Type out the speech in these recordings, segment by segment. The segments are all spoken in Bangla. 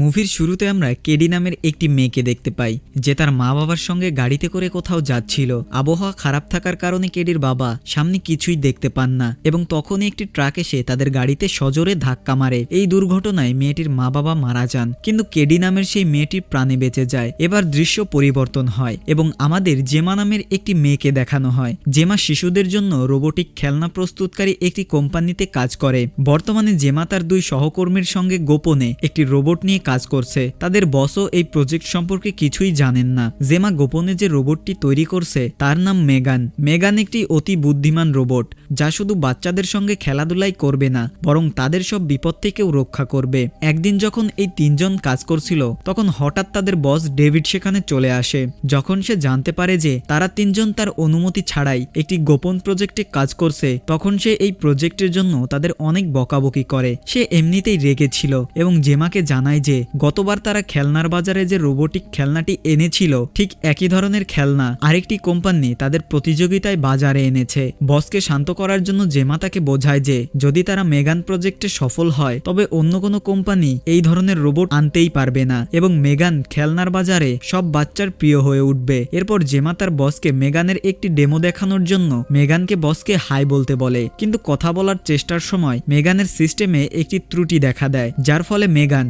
মুভির শুরুতে আমরা কেডি নামের একটি মেয়েকে দেখতে পাই, যে তার মা বাবার সঙ্গে গাড়িতে করে কোথাও যাচ্ছিল। আবহাওয়া খারাপ থাকার কারণে কেডির বাবা সামনে কিছুই দেখতে পান না এবং তখনই একটি ট্রাক এসে তাদের গাড়িতে সজোরে ধাক্কা মারে। এই দুর্ঘটনায় মেয়েটির মা বাবা মারা যান, কিন্তু কেডি নামের সেই মেয়েটির প্রাণে বেঁচে যায়। এবার দৃশ্য পরিবর্তন হয় এবং আমাদের জেমা নামের একটি মেয়েকে দেখানো হয়। জেমা শিশুদের জন্য রোবোটিক খেলনা প্রস্তুতকারী একটি কোম্পানিতে কাজ করে। বর্তমানে জেমা তার দুই সহকর্মীর সঙ্গে গোপনে একটি রোবট নিয়ে কাজ করছে। তাদের বসও এই প্রজেক্ট সম্পর্কে কিছুই জানেন না। জেমা গোপনে যে রোবটটি তৈরি করছে, তার নাম মেগান। মেগান একটি অতি বুদ্ধিমান রোবট, যা শুধু বাচ্চাদের সঙ্গে খেলাধুলাই করবে না, বরং তাদের সব বিপদ থেকেও রক্ষা করবে। একদিন যখন এই তিনজন কাজ করছিল, তখন হঠাৎ তাদের বস ডেভিড সেখানে চলে আসে। যখন সে জানতে পারে যে তারা তিনজন তার অনুমতি ছাড়াই একটি গোপন প্রজেক্টে কাজ করছে, তখন সে এই প্রজেক্টের জন্য তাদের অনেক বকাবকি করে। সে এমনিতেই রেগেছিল এবং জেমাকে জানায় যে গতবার তারা খেলনার বাজারে যে রোবোটিক খেলনাটি এনেছিল, ঠিক একই ধরনের খেলনা আরেকটি কোম্পানি তাদের প্রতিযোগিতায় বাজারে এনেছে। বসকে শান্ত করার জন্য জেমা তাকে বোঝায় যে, যদি তারা মেগান প্রজেক্টে সফল হয়, তবে অন্য কোনো কোম্পানি এই ধরনের রোবট আনতেই পারবে না এবং মেগান খেলনার বাজারে সব বাচ্চার প্রিয় হয়ে উঠবে। এরপর জেমা তার বসকে মেগানের একটি ডেমো দেখানোর জন্য মেগানকে বসকে হাই বলতে বলে। কিন্তু কথা বলার চেষ্টার সময় মেগানের সিস্টেমে একটি ত্রুটি দেখা দেয়, যার ফলে মেগান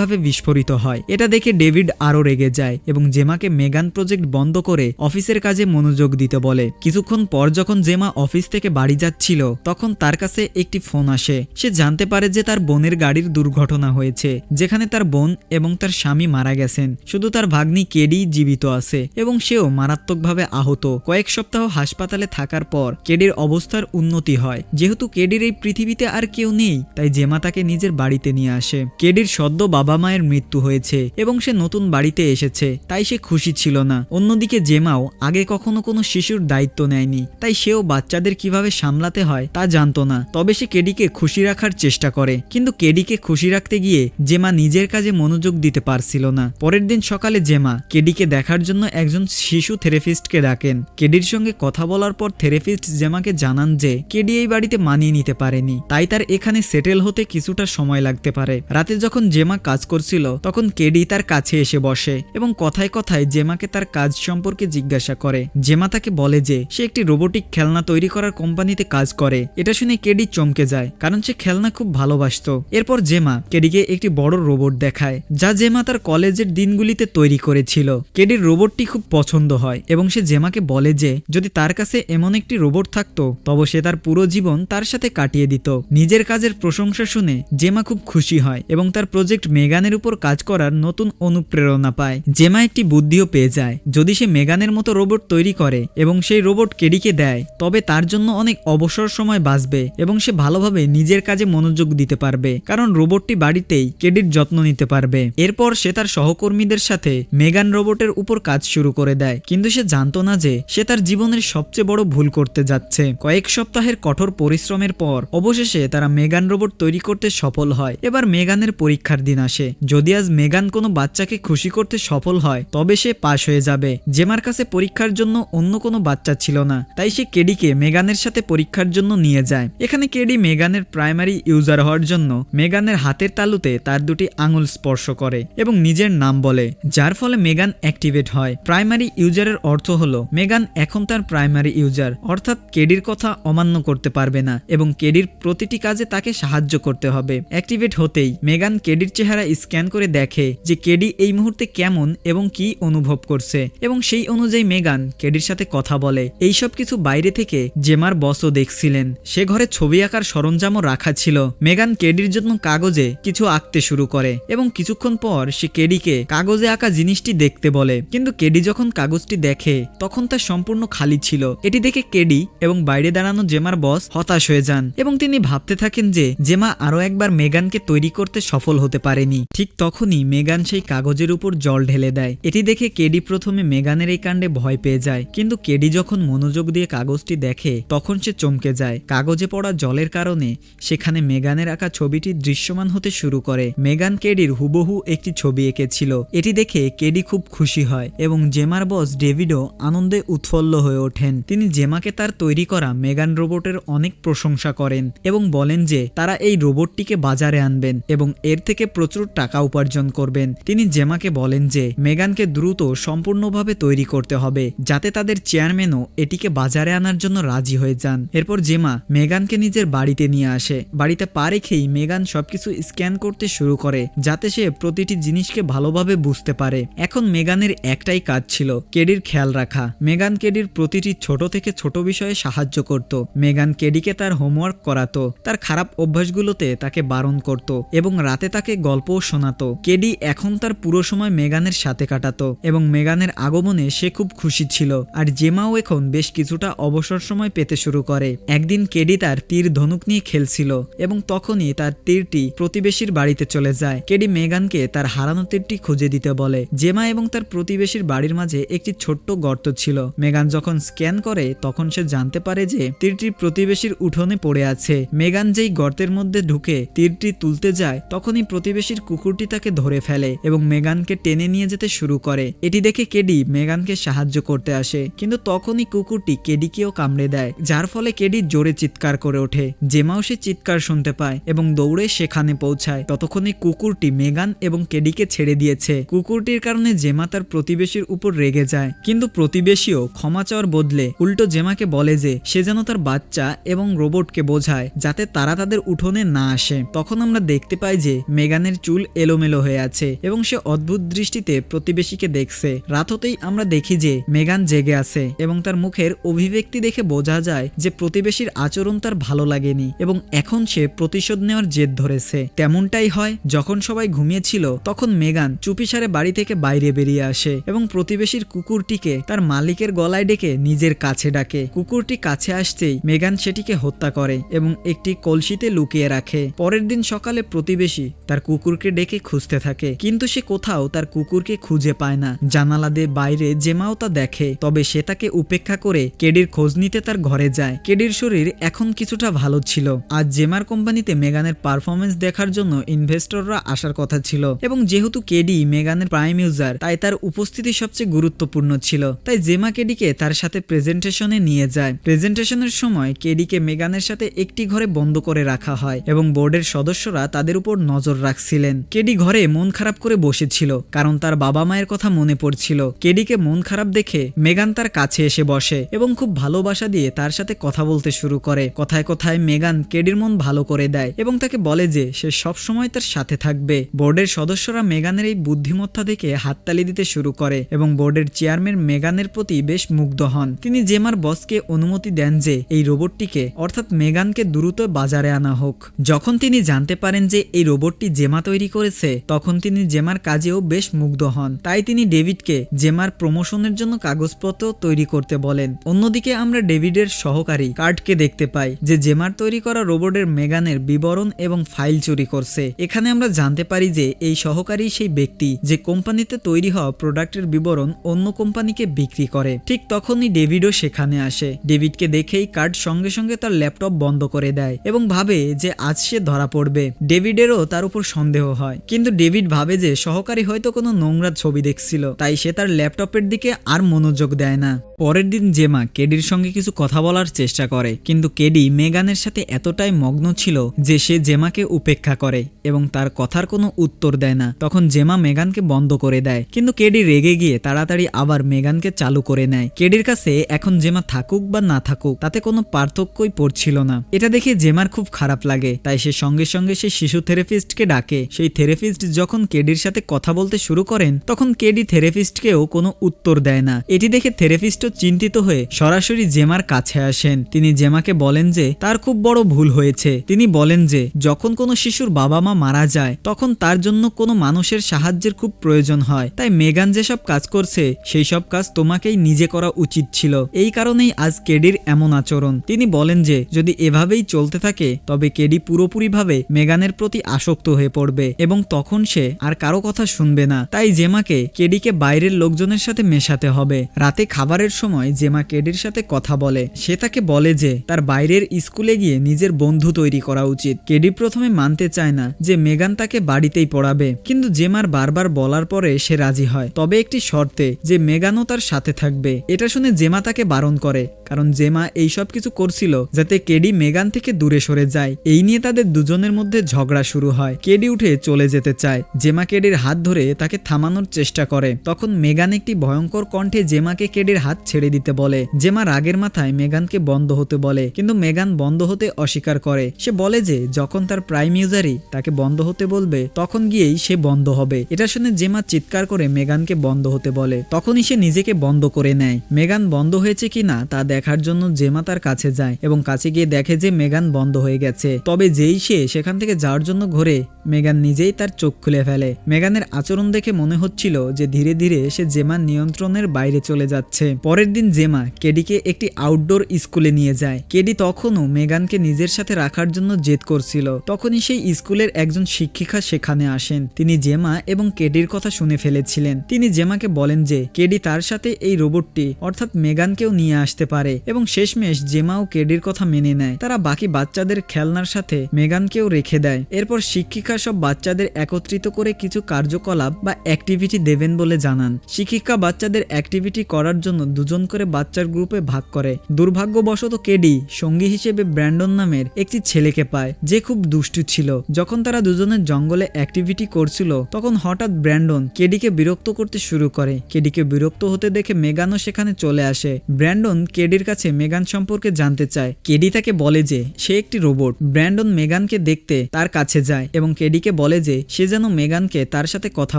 ভয়ানকভাবে বিস্ফোরিত হয়। এটা দেখে ডেভিড আরও রেগে যায় এবং জেমাকে মেগান প্রজেক্ট বন্ধ করে অফিসের কাজে মনোযোগ দিতে বলে। কিছুক্ষণ পর যখন জেমা অফিস থেকে বাড়ি যাচ্ছিল, তখন তার কাছে একটি ফোন আসে। সে জানতে পারে যে তার বোনের গাড়ির দুর্ঘটনা হয়েছে, যেখানে তার বোন এবং তার স্বামী মারা গেছেন। শুধু তার ভাগ্নি কেডি জীবিত আছে এবং সেও মারাত্মকভাবে আহত। কয়েক সপ্তাহ হাসপাতালে থাকার পর কেডির অবস্থার উন্নতি হয়। যেহেতু কেডির এই পৃথিবীতে আর কেউ নেই, তাই জেমা তাকে নিজের বাড়িতে নিয়ে আসে। কেডির সদ্য বাবা মায়ের মৃত্যু হয়েছে এবং সে নতুন বাড়িতে এসেছে, তাই সে খুশি ছিল না। অন্যদিকে জেমাও আগে কখনো কোনো শিশুর দায়িত্ব নেয়নি, তাই সেও বাচ্চাদের কীভাবে সামলাতে হয় তা জানতো না। তবে সে কেডিকে খুশি রাখার চেষ্টা করে, কিন্তু কেডিকে খুশি রাখতে গিয়ে জেমা নিজের কাজে মনোযোগ দিতে পারছিল না। পরের দিন সকালে জেমা কেডিকে দেখার জন্য একজন শিশু থেরাপিস্টকে ডাকেন। কেডির সঙ্গে কথা বলার পর থেরাপিস্ট জেমাকে জানান যে, কেডি এই বাড়িতে মানিয়ে নিতে পারেনি, তাই তার এখানে সেটেল হতে কিছুটা সময় লাগতে পারে। রাতে যখন জেমা কাজ করছিল, তখন কেডি তার কাছে এসে বসে এবং কথায় কথায় জেমাকে তার কাজ সম্পর্কে জিজ্ঞাসা করে। জেমা তাকে বলে যে, সে একটি রোবোটিক খেলনা তৈরি করার কোম্পানিতে কাজ করে। এটা শুনে কেডি চমকে যায়, কারণ সে খেলনা খুব ভালোবাসতো। এরপর জেমা কেডিকে একটি বড় রোবট দেখায়, যা জেমা তার কলেজের দিনগুলিতে তৈরি করেছিল। কেডির রোবটটি খুব পছন্দ হয় এবং সে জেমাকে বলে যে, যদি তার কাছে এমন একটি রোবট থাকতো, তবে সে তার পুরো জীবন তার সাথে কাটিয়ে দিত। নিজের কাজের প্রশংসা শুনে জেমা খুব খুশি হয় এবং তার প্রজেক্ট মেগানের উপর কাজ করার নতুন অনুপ্রেরণা পায়। জেমা একটি বুদ্ধিও পেয়ে যায়। যদি সে মেগানের মতো রোবট তৈরি করে এবং সেই রোবট কেডিকে দেয়, তবে তার জন্য অনেক অবসর সময় বাঁচবে এবং সে ভালোভাবে নিজের কাজে মনোযোগ দিতে পারবে, কারণ রোবটটি বাড়িতেই কেডির যত্ন নিতে পারবে। এরপর সে তার সহকর্মীদের সাথে মেগান রোবটের উপর কাজ শুরু করে দেয়, কিন্তু সে জানতো না যে সে তার জীবনের সবচেয়ে বড় ভুল করতে যাচ্ছে। কয়েক সপ্তাহের কঠোর পরিশ্রমের পর অবশেষে তারা মেগান রোবট তৈরি করতে সফল হয়। এবার মেগানের পরীক্ষার দিন আসে। যদি আজ মেগান কোনো বাচ্চাকে খুশি করতে সফল হয়, তবে সে পাশ হয়ে যাবে। জেমার কাছে পরীক্ষার জন্য অন্য কোনো বাচ্চা ছিল না, তাই সে কেডিকে মেগানের সাথে পরীক্ষার জন্য নিয়ে যায়। এখানে কেডি মেগানের প্রাইমারি ইউজার হওয়ার জন্য মেগানের হাতের তালুতে তার দুটি আঙুল স্পর্শ করে এবং নিজের নাম বলে, যার ফলে মেগান অ্যাক্টিভেট হয়। প্রাইমারি ইউজারের অর্থ হলো, মেগান এখন তার প্রাইমারি ইউজার, অর্থাৎ কেডির কথা অমান্য করতে পারবে না এবং কেডির প্রতিটি কাজে তাকে সাহায্য করতে হবে। অ্যাক্টিভেট হতেই মেগান কেডির চেহারা স্ক্যান করে দেখে যে কেডি এই মুহূর্তে কেমন এবং কি অনুভব করছে। এবং সেই অনুযায়ী মেগান কেডির সাথে কথা বলে। এইসব কিছু বাইরে থেকে জেমার বসও দেখছিলেন। সে ঘরে ছবি আঁকার সরঞ্জামও রাখা ছিল। মেগান কেডির জন্য কাগজে কিছু আঁকতে শুরু করে এবং কিছুক্ষণ পর সে কেডিকে কাগজে আঁকা জিনিসটি দেখতে বলে। কিন্তু কেডি যখন কাগজটি দেখে, তখন তা সম্পূর্ণ খালি ছিল। এটি দেখে কেডি এবং বাইরে দাঁড়ানো জেমার বস হতাশ হয়ে যান এবং তিনি ভাবতে থাকেন যে জেমা আরও একবার মেগানকে তৈরি করতে সফল হতে পারেনি। ঠিক তখনই মেগান সেই কাগজের উপর জল ঢেলে দেয়। এটি দেখে কেডি প্রথমে মেগানের এই কাণ্ডে ভয় পেয়ে যায়। কিন্তু কেডি যখন মনোযোগ দিয়ে কাগজটি দেখে, তখন সে চমকে যায়। কাগজে পড়া জলের কারণে সেখানে মেগানের আঁকা ছবিটি দৃশ্যমান হতে শুরু করে। মেগান কেডির হুবহু একটি ছবি এঁকেছিল। এটি দেখে কেডি খুব খুশি হয় এবং জেমার বস ডেভিডও আনন্দে উৎফল্ল হয়ে ওঠেন। তিনি জেমাকে তার তৈরি করা মেগান রোবটের অনেক প্রশংসা করেন এবং বলেন যে তারা এই রোবটটিকে বাজারে আনবেন এবং এর থেকে প্রচুর টাকা উপার্জন করবেন। তিনি জেমাকে বলেন যে, মেগানকে দ্রুত সম্পূর্ণভাবে তৈরি করতে হবে, যাতে তাদের চেয়ারম্যানও এটিকে বাজারে আনার জন্য রাজি হয়ে যান। এরপর জেমা মেগানকে নিজের বাড়িতে নিয়ে আসে। বাড়িতে পা রেখেই মেগান সবকিছু স্ক্যান করতে শুরু করে, যাতে সে প্রতিটি জিনিসকে ভালোভাবে বুঝতে পারে। এখন মেগানের একটাই কাজ ছিল, কেডির খেয়াল রাখা। মেগান কেডির প্রতিটি ছোট থেকে ছোট বিষয়ে সাহায্য করত। মেগান কেডিকে তার হোমওয়ার্ক করাতো, তার খারাপ অভ্যাসগুলোতে তাকে বারণ করত এবং রাতে তাকে গল্পও শোনাতো। কেডি এখন তার পুরো সময় মেগানের সাথে কাটাতো এবং মেগানের আগমনে সে খুব খুশি ছিল। আর জেমাও এখন বেশ কিছুটা অবসর সময় পেতে শুরু করে। একদিন কেডি তার তীর ধনুক নিয়ে খেলছিল এবং তখনই তার তীরটি প্রতিবেশীর বাড়িতে চলে যায়। কেডি মেগানকে তার হারানো তীরটি খুঁজে দিতে বলে। জেমা এবং তার প্রতিবেশীর বাড়ির মাঝে একটি ছোট্ট গর্ত ছিল। মেগান যখন স্ক্যান করে, তখন সে জানতে পারে যে তীরটি প্রতিবেশীর উঠোনে পড়ে আছে। মেগান যেই গর্তের মধ্যে ঢুকে তীরটি তুলতে যায়, তখনই প্রতিবেশীর কুকুরটি তাকে ধরে ফেলে এবং মেগানকে টেনে নিয়ে যেতে শুরু করে। এটি দেখে কেডি মেগানকে সাহায্য করতে আসে, কিন্তু তখনই কুকুরটি কেডিকেও কামড়ে দেয়, যার ফলে কেডি জোরে চিৎকার করে ওঠে। জেমাও সে চিৎকার শুনতে পায় এবং দৌড়ে সেখানে পৌঁছায়। ততক্ষণে কুকুরটি মেগান এবং কেডিকে ছেড়ে দিয়েছে। কুকুরটির কারণে জেমা তার প্রতিবেশীর উপর রেগে যায়, কিন্তু প্রতিবেশীও ক্ষমা চাওয়ার বদলে উল্টো জেমাকে বলে যে, সে যেন তার বাচ্চা এবং রোবটকে বোঝায়, যাতে তারা তাদের উঠোনে না আসে। তখন আমরা দেখতে পাই যে, মেগানের চুল এলোমেলো হয়ে আছে এবং সে অদ্ভুত দৃষ্টিতে প্রতিবেশীকে দেখছে। রাত হতেই আমরা দেখি যে মেগান জেগে আছে এবং তার মুখের অভিব্যক্তি দেখে বোঝা যায় যে প্রতিবেশীর আচরণ তার ভালো লাগেনি এবং এখন সে প্রতিশোধ নেওয়ার জেদ ধরেছে। তেমনটাই হয় যখন সবাই ঘুমিয়েছিল তখন মেগান চুপিসারে বাড়ি থেকে বাইরে বেরিয়ে আসে এবং প্রতিবেশীর কুকুরটিকে তার মালিকের গলায় ডেকে নিজের কাছে ডাকে। কুকুরটি কাছে আসতেই মেগান সেটিকে হত্যা করে এবং একটি কলসিতে লুকিয়ে রাখে। পরের দিন সকালে প্রতিবেশী তার কুকুরকে ডেকে খুঁজতে থাকে। কিন্তু সে কোথাও তার কুকুরকে খুঁজে পায় না। জানালা দিয়ে বাইরে জেমাও তা দেখে, তবে সে তাকে উপেক্ষা করে কেডির খোঁজ নিতে তার ঘরে যায়। কেডির শরীর এখন কিছুটা ভালো ছিল। আজ জেমার কোম্পানিতে মেগানের পারফরমেন্স দেখার জন্য ইনভেস্টররা আসার কথা ছিল। এবং যেহেতু কেডি মেগানের প্রাইম ইউজার, তাই তার উপস্থিতি সবচেয়ে গুরুত্বপূর্ণ ছিল। তাই জেমা কেডিকে তার সাথে প্রেজেন্টেশনে নিয়ে যায়। প্রেজেন্টেশনের সময় কেডিকে মেগানের সাথে একটি ঘরে বন্ধ করে রাখা হয় এবং বোর্ডের সদস্যরা তাদের উপর নজর রাখছিলেন। কেডি ঘরে মন খারাপ করে বসেছিল, কারণ তার বাবা মায়ের কথা মনে পড়ছিল। কেডিকে মন খারাপ দেখে মেগান তার কাছে এসে বসে এবং খুব ভালোবাসা দিয়ে তার সাথে কথা বলতে শুরু করে। কথায় কথায় মেগান কেডির মন ভালো করে দেয় এবং তাকে বলে যে সে সব সময় তার সাথে থাকবে। বোর্ডের সদস্যরা মেগানের এই বুদ্ধিমত্তা দেখে হাততালি দিতে শুরু করে এবং বোর্ডের চেয়ারম্যান মেগানের প্রতি বেশ মুগ্ধ হন। তিনি জেমার বসকে অনুমতি দেন যে এই রোবটটিকে, অর্থাৎ মেগানকে দ্রুত বাজারে আনা হোক। যখন তিনি জানতে পারেন যে এই রোবটটি জেমা তৈরি করেছে, তখন তিনি জেমার কাজেও বেশ মুগ্ধ হন। তাই তিনি ডেভিডকে জেমার প্রমোশনের জন্য কাগজপত্র তৈরি করতে বলেন। অন্যদিকে আমরা ডেভিডের সহকারী কার্ডকে দেখতে পাই, যে জেমার তৈরি করা রোবটের মেগানের বিবরণ এবং ফাইল চুরি করছে। এখানে আমরা জানতে পারি যে এই সহকারী সেই ব্যক্তি, যে কোম্পানিতে তৈরি হওয়া প্রোডাক্টের বিবরণ অন্য কোম্পানিকে বিক্রি করে। ঠিক তখনই ডেভিডও সেখানে আসে। ডেভিডকে দেখেই কার্ড সঙ্গে সঙ্গে তার ল্যাপটপ বন্ধ করে দেয় এবং ভাবে যে আজ সে ধরা পড়বে। ডেভিডেরও তার উপর সন্দেহ হয়। কিন্তু ডেভিড ভাবে যে সহকারী হয়তো কোনো নোংরা ছবি দেখছিল, তাই সে তার ল্যাপটপের দিকে আর মনোযোগ দেয় না। পরের দিন জেমা কেডির সঙ্গে কিছু কথা বলার চেষ্টা করে, কিন্তু কেডি মেগানের সাথে এতটাই মগ্ন ছিল যে সে জেমাকে উপেক্ষা করে এবং তার কথার কোনো উত্তর দেয় না। তখন জেমা মেগানকে বন্ধ করে দেয়, কিন্তু কেডি রেগে গিয়ে তাড়াতাড়ি আবার মেগানকে চালু করে নেয়। কেডির কাছে এখন জেমা থাকুক বা না থাকুক, তাতে কোনো পার্থক্যই পড়ছিল না। এটা দেখে জেমার খুব খারাপ লাগে, তাই সে সঙ্গে সঙ্গে সে শিশু থেরাপিস্টকে ডাকে সেই থেরাপিস্ট যখন কেডির সাথে কথা বলতে শুরু করেন, তখন কেডি থেরাপিস্টকেও কোনো উত্তর দেয় না। এটি দেখে থেরাপিস্টও চিন্তিত হয়ে সরাসরি জেমার কাছে আসেন। তিনি জেমাকে বলেন যে, তার খুব বড় ভুল হয়েছে। তিনি বলেন যে, যখন কোনো শিশুর বাবা মা মারা যায়, তখন তার জন্য কোনো মানুষের সাহায্যের খুব প্রয়োজন হয়। তাই মেগান যেসব কাজ করছে, সেই সব কাজ তোমাকেই নিজে করা উচিত ছিল। এই কারণেই আজ কেডির এমন আচরণ। তিনি বলেন যে, যদি এভাবেই চলতে থাকে, তবে কেডি পুরোপুরিভাবে মেগানের প্রতি আসক্ত হয়ে পড়বে। এবং তখন সে আর কারও কথা শুনবে না। তাই জেমাকে, কেডিকে বাইরের লোকজনের সাথে মেশাতে হবে। রাতে খাবারের সময় জেমা কেডির সাথে কথা বলে। সে তাকে বলে যে, তার বাইরের স্কুলে গিয়ে নিজের বন্ধু তৈরি করা উচিত। কেডি প্রথমে মানতে চায় না যে, মেগান তাকে বাড়িতেই পড়াবে। কিন্তু জেমার বারবার বলার পরে সে রাজি হয়। তবে একটি শর্তে, যে মেগানও তার সাথে থাকবে। এটা শুনে জেমা তাকে বারণ করে। কারণ জেমা এই সব কিছু করছিল যাতে কেডি মেগান থেকে দূরে সরে যায়। এই নিয়ে তাদের দুজনের মধ্যে ঝগড়া শুরু হয়। কেডি উঠে চলে যেতে চায়। জেমা কেডির হাত ধরে তাকে থামানোর চেষ্টা করে। তখন মেগান একটি ভয়ঙ্কর কণ্ঠে জেমাকে কেডির হাত ছেড়ে দিতে বলে। জেমা রাগের মাথায় মেগানকে বন্ধ হতে বলে, কিন্তু মেগান বন্ধ হতে অস্বীকার করে। সে বলে যে, যখন তার প্রাইম ইউজারই তাকে বন্ধ হতে বলবে, তখন গিয়েই সে বন্ধ হবে। এটা শুনে জেমা চিৎকার করে মেগানকে বন্ধ হতে বলে। তখনই সে নিজেকে বন্ধ করে নেয়। মেগান বন্ধ হয়েছে কিনা তা দেখার জন্য জেমা তার কাছে যায় এবং কাছে গিয়ে দেখে যে মেগান বন্ধ হয়ে গেছে। তবে যেই সে সেখান থেকে যাওয়ার জন্য ঘোরে, মেগান নিজেই তার চোখ খুলে ফেলে। মেগানের আচরণ দেখে মনে হচ্ছিল যে ধীরে ধীরে সে জেমার নিয়ন্ত্রণের বাইরে চলে যাচ্ছে। পরের দিন জেমা কেডিকে একটি আউটডোর স্কুলে নিয়ে যায়। কেডি তখনও মেগানকে নিজের সাথে রাখার জন্য জেদ করছিল। তখনই সেই স্কুলের একজন শিক্ষিকা সেখানে আসেন। তিনি জেমা এবং কেডির কথা শুনে ফেলেছিলেন। তিনি জেমাকে বলেন যে কেডি তার সাথে এই রোবটটি, অর্থাৎ মেগানকেও নিয়ে আসতে পারে এবং শেষমেশ জেমাও কেডির কথা মেনে নেয়। তারা বাকি বাচ্চাদের খেলনার সাথে মেগানকেও রেখে দেয়। এরপর শিক্ষিকা সব বাচ্চাদের একত্রিত করে কিছু কার্যকলাপ বা অ্যাক্টিভিটি দেবেন বলে জানান। শিক্ষিকা বাচ্চাদের অ্যাক্টিভিটি করার জন্য দুজন করে বাচ্চার গ্রুপে ভাগ করে। দুর্ভাগ্যবশত কেডি সঙ্গী হিসেবে ব্র্যান্ডন নামের একটি ছেলেকে পায়, যে খুব দুষ্টু ছিল। যখন তারা দুজনের জঙ্গলে অ্যাক্টিভিটি করছিল, তখন হঠাৎ ব্র্যান্ডন কেডিকে বিরক্ত করতে শুরু করে। কেডিকে বিরক্ত হতে দেখে মেগানও সেখানে চলে আসে। ব্র্যান্ডন কেডির কাছে মেগান সম্পর্কে জানতে চায়। কেডি তাকে বলে যে, সে একটি রোবট। ব্র্যান্ডন মেগানকে দেখতে তার কাছে যায় এবং কেডিকে বলে যে, সে যেন মেগানকে তার সাথে কথা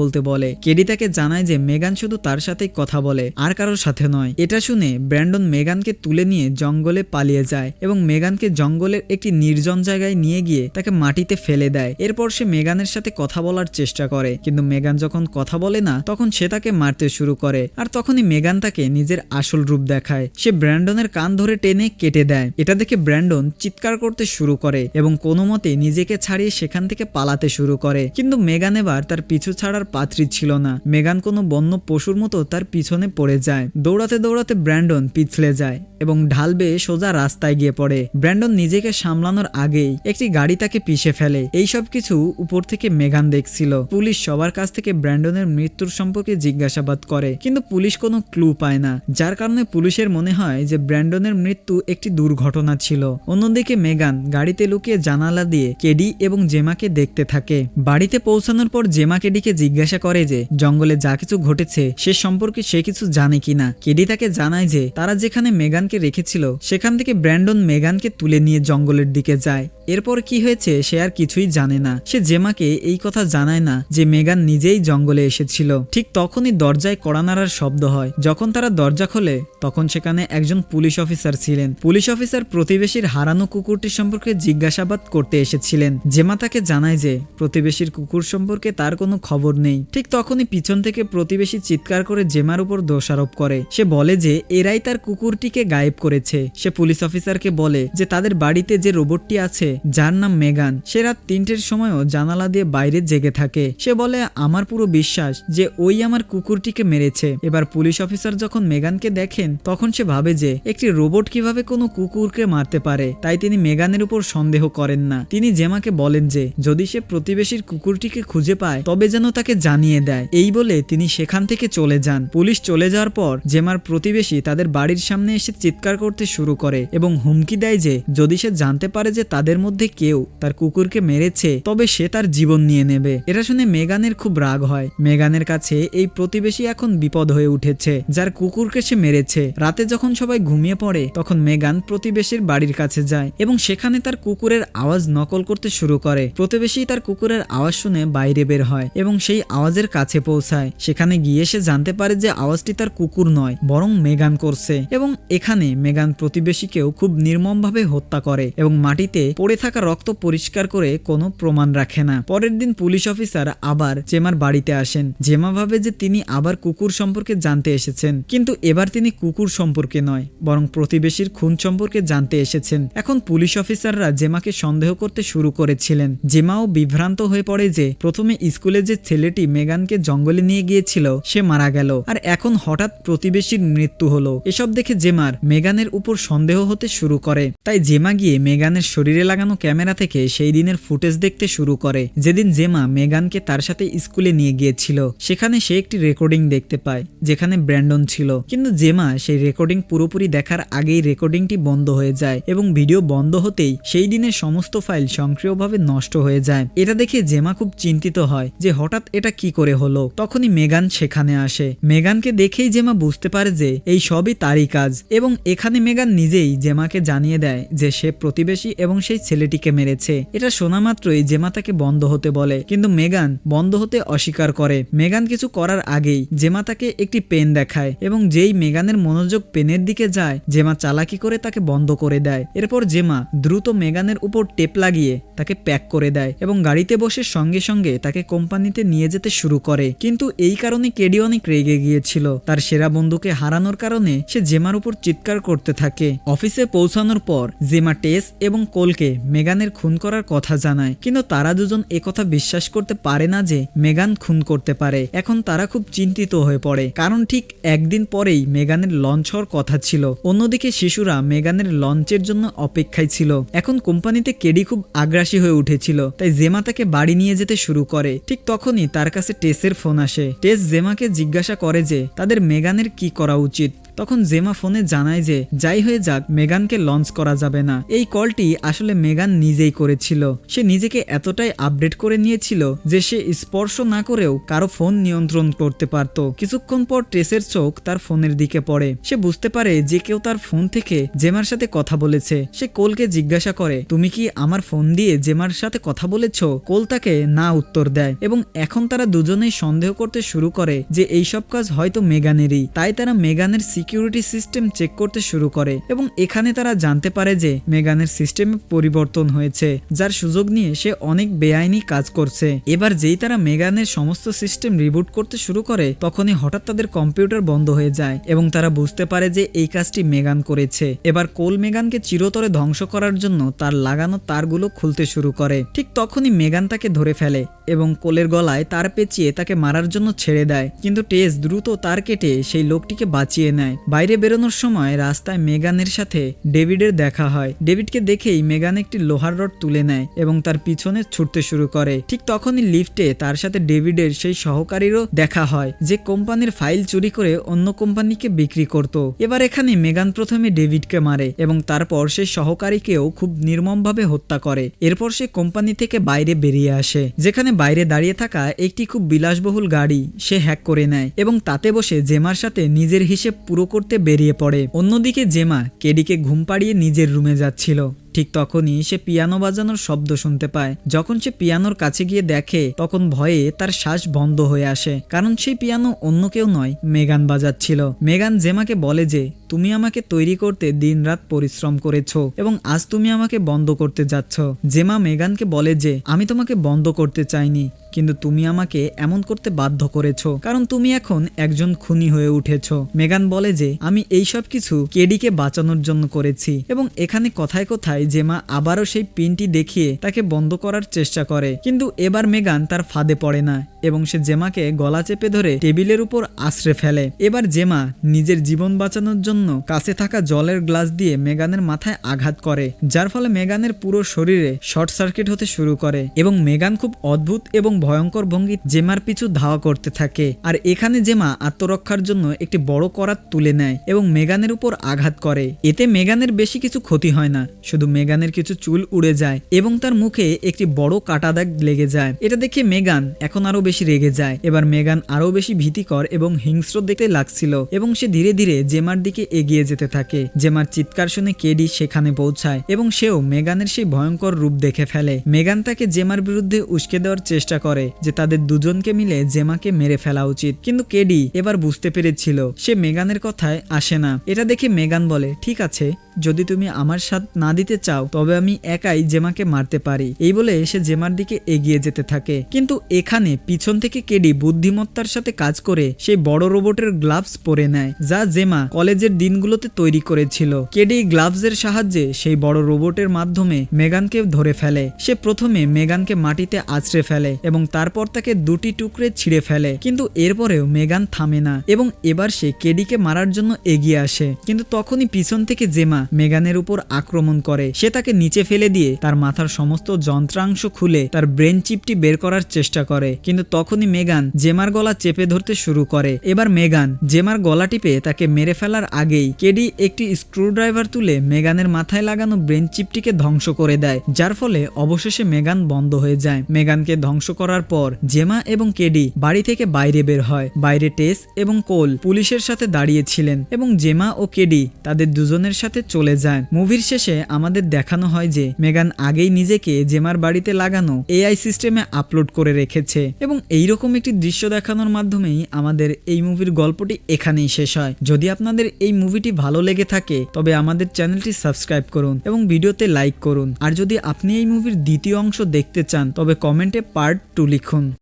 বলতে বলে। কেডি তাকে জানায় যে, মেগান শুধু তার সাথেই কথা বলে, আর কারোর সাথে নয়। এটা শুনে ব্র্যান্ডন মেগানকে তুলে নিয়ে জঙ্গলে পালিয়ে যায় এবং মেগানকে জঙ্গলের একটি নির্জন জায়গায় নিয়ে গিয়ে তাকে মাটিতে ফেলে দেয়। এরপর সে মেগানের সাথে কথা বলার চেষ্টা করে, কিন্তু মেগান যখন কথা বলে না, তখন সে তাকে মারতে শুরু করে, আর তখনই মেগান তাকে নিজের আসল রূপ দেখায়। সে ব্র্যান্ডনের কান ধরে টেনে কেটে দেয়। এটা দেখে ব্র্যান্ডন চিৎকার করতে শুরু করে এবং কোনো মতে নিজেকে ছাড়িয়ে সেখান থেকে পালাতে শুরু করে। কিন্তু মেগান এবার তার পিছু ছাড়ার পাত্রী ছিল না। মেগান কোনো বন্য পশুর মতো তার পিছনে পড়ে যায়। দৌড়াতে দৌড়াতে ব্র্যান্ডন পিছলে যায় এবং ঢাল বেয়ে সোজা রাস্তায় গিয়ে পড়ে। ব্র্যান্ডন নিজেকে সামলানোর আগেই একটি গাড়ি তাকে পিষে ফেলে। এই সব কিছু উপর থেকে মেগান দেখছিল। পুলিশ সবার কাছ থেকে ব্র্যান্ডনের মৃত্যুর সম্পর্কে জিজ্ঞাসাবাদ করে। কিন্তু পুলিশ কোনো ক্লু পায় না। যার কারণে পুলিশের মনে হয় যে ব্র্যান্ডনের মৃত্যু একটি দুর্ঘটনা ছিল। অন্যদিকে মেগান গাড়িতে লুকিয়ে জানালা দিয়ে কেডি এবং জেমাকে দেখতে থাকে। বাড়িতে পৌঁছানোর পর জেমা কেডিকে জিজ্ঞাসা করে যে, জঙ্গলে যা কিছু ঘটেছে, সে সম্পর্কে সে কিছু জানে কিনা? কেডি তাকে জানায় যে, তারা যেখানে মেগানকে রেখেছিল, সেখান থেকে ব্র্যান্ডন মেগানকে তুলে নিয়ে জঙ্গলের দিকে যায়। এরপর কি হয়েছে সে আর কিছুই জানে না। সে জেমাকে এই কথা জানায় না যে মেগান নিজেই জঙ্গলে এসেছিল। ঠিক তখনই দরজায় কড়া নাড়ার শব্দ হয়। যখন তারা দরজা খোলে, তখন সেখানে একজন পুলিশ অফিসার ছিলেন। পুলিশ অফিসার প্রতিবেশীর হারানো কুকুরটি সম্পর্কে জিজ্ঞাসাবাদ করতে এসেছিলেন। জেমা তাকে জানায় যে, প্রতিবেশীর কুকুর সম্পর্কে তার কোনো খবর নেই। ঠিক তখনই পিছন থেকে প্রতিবেশী চিৎকার করে জেমার উপর দোষারোপ করে। সে বলে যে, এরাই তার কুকুরটিকে গায়েব করেছে। সে পুলিশ অফিসারকে বলে যে, তাদের বাড়িতে যে রোবটটি আছে যার নাম মেগান। সে রাত তিনটের সময়ও জানালা দিয়ে বাইরে জেগে থাকে। সে বলে, আমার পুরো বিশ্বাস যে ওই আমার কুকুরটিকে মেরেছে। এবার পুলিশ অফিসার যখন মেগানকে দেখেন, তখন সে ভাবে যে একটি রোবট কীভাবে কোনো কুকুরকে মারতে পারে। তাই তিনি মেগানের উপর সন্দেহ করেন না। তিনি জেমাকে বলেন যে, যদি সে প্রতিবেশীর কুকুরটিকে খুঁজে পায়, তবে যেন তাকে জানিয়ে দেয়। এই বলে তিনি সেখান থেকে চলে যান। পুলিশ চলে যাওয়ার পর জেমার প্রতিবেশী তাদের বাড়ির সামনে এসে চিৎকার করতে শুরু করে এবং হুমকি দেয় যে, যদি সে জানতে পারে যে তাদের মধ্যে কেউ তার কুকুরকে মেরেছে, তবে সে তার জীবন নিয়ে নেবে। এটা শুনে মেগানের খুব রাগ হয়। মেগানের কাছে এই প্রতিবেশী এখন বিপদ হয়ে উঠেছে, যার কুকুরকে সে মেরেছে। রাতে যখন সবাই ঘুমিয়ে পড়ে, তখন মেগান প্রতিবেশীর বাড়ির কাছে যায় এবং সেখানে তার কুকুরের আওয়াজ নকল করতে শুরু করে। প্রতিবেশী তার কুকুরের আওয়াজ শুনে বাইরে বের হয় এবং সেই আওয়াজের কাছে পৌঁছায়। সেখানে গিয়ে সে জানতে পারে যে আওয়াজটি তার কুকুর নয়, বরং মেগান করছে। এবং এখানে মেগান প্রতিবেশীকেও খুব নির্মমভাবে হত্যা করে এবং মাটিতে পড়ে থাকা রক্ত পরিষ্কার করে কোনো প্রমাণ রাখে না। পরের দিন পুলিশ অফিসার আবার জেমার বাড়িতে আসেন। জেমা ভাবে যে তিনি আবার কুকুর সম্পর্কে জানতে এসেছেন, কিন্তু এবার তিনি কুকুর সম্পর্কে নয়, বরং প্রতিবেশীর খুন সম্পর্কে জানতে এসেছেন। এখন পুলিশ অফিসাররা জেমাকে সন্দেহ করতে শুরু করেছিলেন। জেমাও বিভ্রান্ত হয়ে পড়ে যে প্রথমে স্কুলে যে ছেলেটি মেগানকে জঙ্গলে নিয়ে গিয়েছিল, সে মারা গেল। আর এখন হঠাৎ প্রতিবেশীর মৃত্যু হলো। এসব দেখে জেমার মেগানের উপর সন্দেহ হতে শুরু করে। তাই জেমা গিয়ে মেগানের শরীরে লাগানো লাগানো ক্যামেরা থেকে সেই দিনের ফুটেজ দেখতে শুরু করে। যেদিন জেমা মেগানকে তার সাথে স্কুলে নিয়ে গিয়েছিল, সেখানে সে একটি রেকর্ডিং দেখতে পায়, যেখানে ব্র্যান্ডন ছিল। কিন্তু জেমা সেই রেকর্ডিং পুরোপুরি দেখার আগেই রেকর্ডিংটি বন্ধ হয়ে যায় এবং ভিডিও বন্ধ হতেই সেই দিনের সমস্ত ফাইল সক্রিয়ভাবে নষ্ট হয়ে যায়। এটা দেখে জেমা খুব চিন্তিত হয় যে হঠাৎ এটা কি করে হলো? তখনই মেগান সেখানে আসে। মেগানকে দেখেই জেমা বুঝতে পারে যে এই সবই তারই কাজ এবং এখানে মেগান নিজেই জেমাকে জানিয়ে দেয় যে সে প্রতিবেশী এবং সেই ছেলেটিকে মেরেছে। এটা শোনা মাত্রই জেমা তাকে বন্ধ হতে বলে। কিন্তু মেগান বন্ধ হতে অস্বীকার করে। মেগান কিছু করার আগেই জেমা তাকে একটি পেন দেখায় এবং যেই মেগানের মনোযোগ পেনের দিকে যায়, জেমা চালাকি করে তাকে বন্ধ করে দেয়। এরপর জেমা দ্রুত মেগানের উপর টেপ লাগিয়ে তাকে প্যাক করে দেয় এবং গাড়িতে বসে সঙ্গে সঙ্গে তাকে কোম্পানিতে নিয়ে যেতে শুরু করে। কিন্তু এই কারণে কেডি অনেক রেগে গিয়েছিল। তার সেরা বন্ধুকে হারানোর কারণে সে জেমার উপর চিৎকার করতে থাকে। অফিসে পৌঁছানোর পর জেমা টেস এবং কোলকে মেগানের খুন করার কথা জানায়। কিন্তু তারা দুজন একথা বিশ্বাস করতে পারে না যে মেগান খুন করতে পারে। এখন তারা খুব চিন্তিত হয়ে পড়ে। কারণ ঠিক একদিন পরেই মেগানের লঞ্চ হওয়ার কথা ছিল। অন্যদিকে শিশুরা মেগানের লঞ্চের জন্য অপেক্ষায় ছিল। এখন কোম্পানিতে কেডি খুব আগ্রাসী হয়ে উঠেছিল। তাই জেমা তাকে বাড়ি নিয়ে যেতে শুরু করে। ঠিক তখনই তার কাছে টেসের ফোন আসে। টেস জেমাকে জিজ্ঞাসা করে যে, তাদের মেগানের কি করা উচিত? তখন জেমা ফোনে জানায় যে, যাই হয়ে যাক, মেগানকে লঞ্চ করা যাবে না। এই কলটি আসলে মেগান নিজেই করেছিল। সে নিজেকে এতটাই আপডেট করে নিয়েছিল যে সে স্পর্শ না করেও কারও ফোন নিয়ন্ত্রণ করতে পারত। কিছুক্ষণ পর ট্রেসের চোখ তার ফোনের দিকে পড়ে। সে বুঝতে পারে যে কেউ তার ফোন থেকে জেমার সাথে কথা বলেছে। সে কোলকে জিজ্ঞাসা করে, তুমি কি আমার ফোন দিয়ে জেমার সাথে কথা বলেছ? কোল তাকে না উত্তর দেয় এবং এখন তারা দুজনেই সন্দেহ করতে শুরু করে যে এই সব কাজ হয়তো মেগানেরই। তাই তারা মেগানের সিকিউরিটি সিস্টেম চেক করতে শুরু করে এবং এখানে তারা জানতে পারে যে মেগানের সিস্টেমে পরিবর্তন হয়েছে, যার সুযোগ নিয়ে সে অনেক বেআইনি কাজ করছে। এবার যেই তারা মেগানের সমস্ত সিস্টেম রিবুট করতে শুরু করে, তখনই হঠাৎ তাদের কম্পিউটার বন্ধ হয়ে যায় এবং তারা বুঝতে পারে যে এই কাজটি মেগান করেছে। এবার কোল মেগানকে চিরতরে ধ্বংস করার জন্য তার লাগানো তারগুলো খুলতে শুরু করে। ঠিক তখনই মেগান তাকে ধরে ফেলে। এবং কোলের গলায় তার পেঁচিয়ে তাকে মারার জন্য ছেড়ে দেয়। কিন্তু টেস দ্রুত তার কেটে সেই লোকটিকে বাঁচিয়ে নেয়। বাইরে বেরোনোর সময় রাস্তায় মেগানের সাথে ডেভিডের দেখা হয়। ডেভিডকে দেখেই মেগান একটি লোহার রড তুলে নেয় এবং তার পিছনে ছুটতে শুরু করে। ঠিক তখনই লিফটে তার সাথে ডেভিডের সেই সহকারীরও দেখা হয়, যে কোম্পানির ফাইল চুরি করে অন্য কোম্পানিকে বিক্রি করত। এবার এখানে মেগান প্রথমে ডেভিডকে মারে এবং তারপর সেই সহকারীকেও খুব নির্মমভাবে হত্যা করে। এরপর সে কোম্পানি থেকে বাইরে বেরিয়ে আসে, যেখানে বাইরে দাঁড়িয়ে থাকা একটি খুব বিলাসবহুল গাড়ি সে হ্যাক করে নেয় এবং তাতে বসে জেমার সাথে নিজের হিসেব পুরো করতে বেরিয়ে পড়ে। অন্যদিকে জেমা কেডিকে ঘুম পাড়িয়ে নিজের রুমে যাচ্ছিল। ঠিক তখনই সে পিয়ানো বাজানোর শব্দ শুনতে পায়। যখন সে পিয়ানোর কাছে গিয়ে দেখে, তখন ভয়ে তার শ্বাস বন্ধ হয়ে আসে। কারণ সেই পিয়ানো অন্য কেউ নয়, মেগান বাজাচ্ছিল। মেগান জেমাকে বলে যে, তুমি আমাকে তৈরি করতে দিনরাত পরিশ্রম করেছ এবং আজ তুমি আমাকে বন্ধ করতে যাচ্ছ। জেমা মেগানকে বলে যে, আমি তোমাকে বন্ধ করতে চাইনি। কিন্তু তুমি আমাকে এমন করতে বাধ্য করেছ। কারণ তুমি এখন একজন খুনি হয়ে উঠেছো। মেগান বলে যে, আমি এই সব কিছু কেডিকে বাঁচানোর জন্য করেছি এবং এখানে কথায় কথায় জেমা আবারও সেই পিনটি দেখিয়ে তাকে বন্ধ করার চেষ্টা করে। কিন্তু এবার মেগান তার ফাঁদে পড়ে না। এবং সে জেমাকে গলা চেপে ধরে টেবিলের উপর আশ্রে ফেলে। এবার জেমা নিজের জীবন বাঁচানোর জন্য কাছে থাকা জলের গ্লাস দিয়ে মেগানের মাথায় আঘাত করে, যার ফলে মেগানের পুরো শরীরে শর্ট সার্কিট হতে শুরু করে এবং মেগান খুব অদ্ভুত এবং ভয়ঙ্কর ভঙ্গি জেমার পিছু ধাওয়া করতে থাকে। আর এখানে জেমা আত্মরক্ষার জন্য একটি বড় করাত তুলে নেয় এবং মেগানের উপর আঘাত করে। এতে মেগানের বেশি কিছু ক্ষতি হয় না, শুধু মেগানের কিছু চুল উড়ে যায় এবং তার মুখে একটি বড় কাটা দাগ লেগে যায়। এটা দেখে মেগান এখন আরও বেশি রেগে যায়। এবার মেগান আরও বেশি ভীতিকর এবং হিংস্র দেখতে লাগছিল এবং সে ধীরে ধীরে জেমার দিকে এগিয়ে যেতে থাকে। জেমার চিৎকার শুনে কেডি সেখানে পৌঁছায় এবং সেও মেগানের সেই ভয়ঙ্কর রূপ দেখে ফেলে। মেগান তাকে জেমার বিরুদ্ধে উস্কে দেওয়ার চেষ্টা করে যে তাদের দুজনকে মিলে জেমাকে মেরে ফেলা উচিত। কিন্তু কেডি এবার বুঝতে পেরেছিল, সে মেগানের কথায় আসে না। এটা দেখে মেগান বলে, ঠিক আছে যদি তুমি আমার সাথ না দিতে চাও, তবে আমি একাই জেমাকে মারতে পারি। এই বলে সে জেমার দিকে এগিয়ে যেতে থাকে। কিন্তু এখানে পিছন থেকে কেডি বুদ্ধিমত্তার সাথে কাজ করে সেই বড় রোবটের গ্লাভস পরে নেয়, যা জেমা কলেজের দিনগুলোতে তৈরি করেছিল। কেডি গ্লাভসের সাহায্যে সেই বড় রোবটের মাধ্যমে মেগানকে ধরে ফেলে। সে প্রথমে মেগানকে মাটিতে আছড়ে ফেলে এবং তারপর তাকে দুটি টুকরে ছিঁড়ে ফেলে। কিন্তু এরপরেও মেগান থামে না এবং এবার সে কেডিকে মারার জন্য এগিয়ে আসে। কিন্তু তখনই পিছন থেকে জেমা মেগানের উপর আক্রমণ করে। সে তাকে নিচে ফেলে দিয়ে তার মাথার সমস্ত যন্ত্রাংশ খুলে তার ব্রেন চিপটি বের করার চেষ্টা করে। কিন্তু তখনই মেগান জেমার গলা চেপে ধরতে শুরু করে। এবার মেগান জেমার গলা টিপে তাকে মেরে ফেলার আগেই কেডি একটি স্ক্রুড্রাইভার তুলে মেগানের মাথায় লাগানো ব্রেন চিপটিকে ধ্বংস করে দেয়, যার ফলে অবশেষে মেগান বন্ধ হয়ে যায়। মেগানকে ধ্বংস করার পর জেমা এবং কেডি বাড়ি থেকে বাইরে বের হয়। বাইরে টেস এবং কোল পুলিশের সাথে দাঁড়িয়েছিলেন এবং জেমা ও কেডি তাদের দুজনের সাথে চলে যায়। মুভির শেষে আমাদের দেখানো হয় যে মেগান আগেই নিজেকে জেমার বাড়িতে লাগানো এআই সিস্টেমে আপলোড করে রেখেছে এবং এইরকম একটি দৃশ্য দেখানোর মাধ্যমেই আমাদের এই মুভির গল্পটি এখানেই শেষ হয়। যদি আপনাদের এই মুভিটি ভালো লেগে থাকে, তবে আমাদের চ্যানেলটি সাবস্ক্রাইব করুন এবং ভিডিওতে লাইক করুন। আর যদি আপনি এই মুভির দ্বিতীয় অংশ দেখতে চান, তবে কমেন্টে পার্ট টু লিখুন।